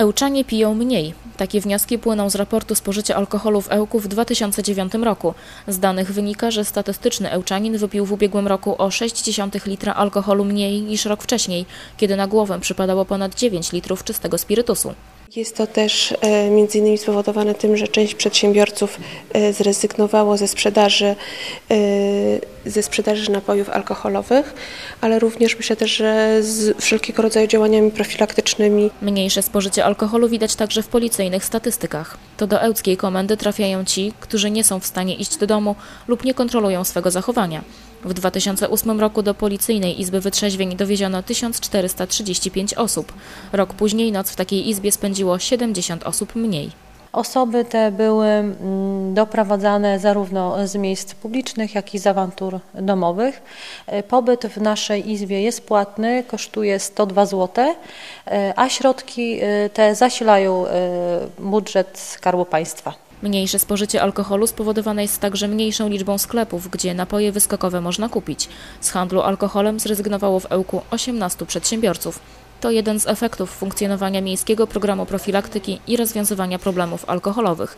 Ełczanie piją mniej. Takie wnioski płyną z raportu spożycia alkoholu w Ełku w 2009 roku. Z danych wynika, że statystyczny Ełczanin wypił w ubiegłym roku o 0,6 litra alkoholu mniej niż rok wcześniej, kiedy na głowę przypadało ponad 9 litrów czystego spirytusu. Jest to też e, między innymi spowodowane tym, że część przedsiębiorców e, zrezygnowało ze sprzedaży, e, ze sprzedaży napojów alkoholowych, ale również myślę też, że z wszelkiego rodzaju działaniami profilaktycznymi. Mniejsze spożycie alkoholu widać także w policyjnych statystykach. To do ełckiej komendy trafiają ci, którzy nie są w stanie iść do domu lub nie kontrolują swego zachowania. W 2008 roku do Policyjnej Izby Wytrzeźwień dowieziono 1435 osób. Rok później noc w takiej izbie spędziło 70 osób mniej. Osoby te były mm, doprowadzane zarówno z miejsc publicznych, jak i z awantur domowych. E, Pobyt w naszej izbie jest płatny, kosztuje 102 zł, e, a środki e, te zasilają budżet Skarbu Państwa. Mniejsze spożycie alkoholu spowodowane jest także mniejszą liczbą sklepów, gdzie napoje wyskokowe można kupić. Z handlu alkoholem zrezygnowało w Ełku 18 przedsiębiorców. To jeden z efektów funkcjonowania miejskiego programu profilaktyki i rozwiązywania problemów alkoholowych.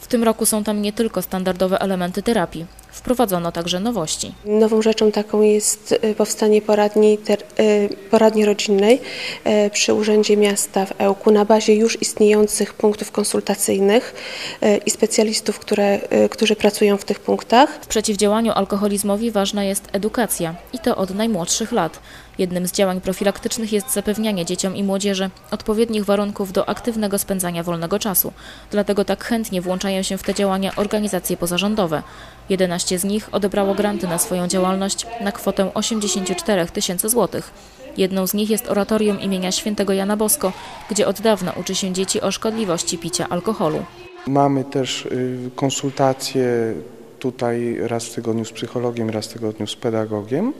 W tym roku są tam nie tylko standardowe elementy terapii. Wprowadzono także nowości. Nową rzeczą taką jest e, powstanie poradni, ter, e, poradni rodzinnej e, przy Urzędzie Miasta w Ełku na bazie już istniejących punktów konsultacyjnych i specjalistów, które, którzy pracują w tych punktach. W przeciwdziałaniu alkoholizmowi ważna jest edukacja i to od najmłodszych lat. Jednym z działań profilaktycznych jest zapewnianie dzieciom i młodzieży odpowiednich warunków do aktywnego spędzania wolnego czasu. Dlatego tak chętnie włączają się w te działania organizacje pozarządowe. 11 z nich odebrało granty na swoją działalność na kwotę 84 tysięcy złotych. Jedną z nich jest oratorium imienia świętego Jana Bosko, gdzie od dawna uczy się dzieci o szkodliwości picia alkoholu. Mamy też y, konsultacje tutaj raz w tygodniu z psychologiem, raz w tygodniu z pedagogiem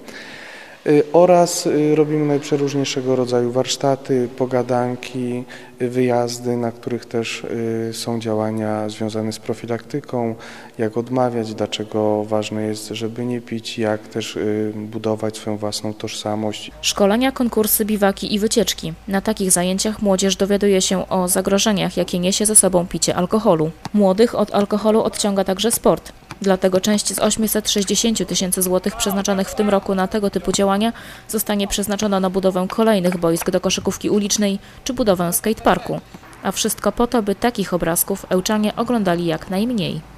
oraz y, robimy najprzeróżniejszego rodzaju warsztaty, pogadanki, y, wyjazdy, na których też y, są działania związane z profilaktyką, jak odmawiać, dlaczego ważne jest, żeby nie pić, jak też y, budować swoją własną tożsamość. Szkolenia, konkursy, biwaki i wycieczki. Na takich zajęciach młodzież dowiaduje się o zagrożeniach, jakie niesie ze sobą picie alkoholu. Młodych od alkoholu odciąga także sport. Dlatego część z 860 tysięcy złotych przeznaczonych w tym roku na tego typu działania zostanie przeznaczona na budowę kolejnych boisk do koszykówki ulicznej czy budowę skateparku. A wszystko po to, by takich obrazków Ełczanie oglądali jak najmniej.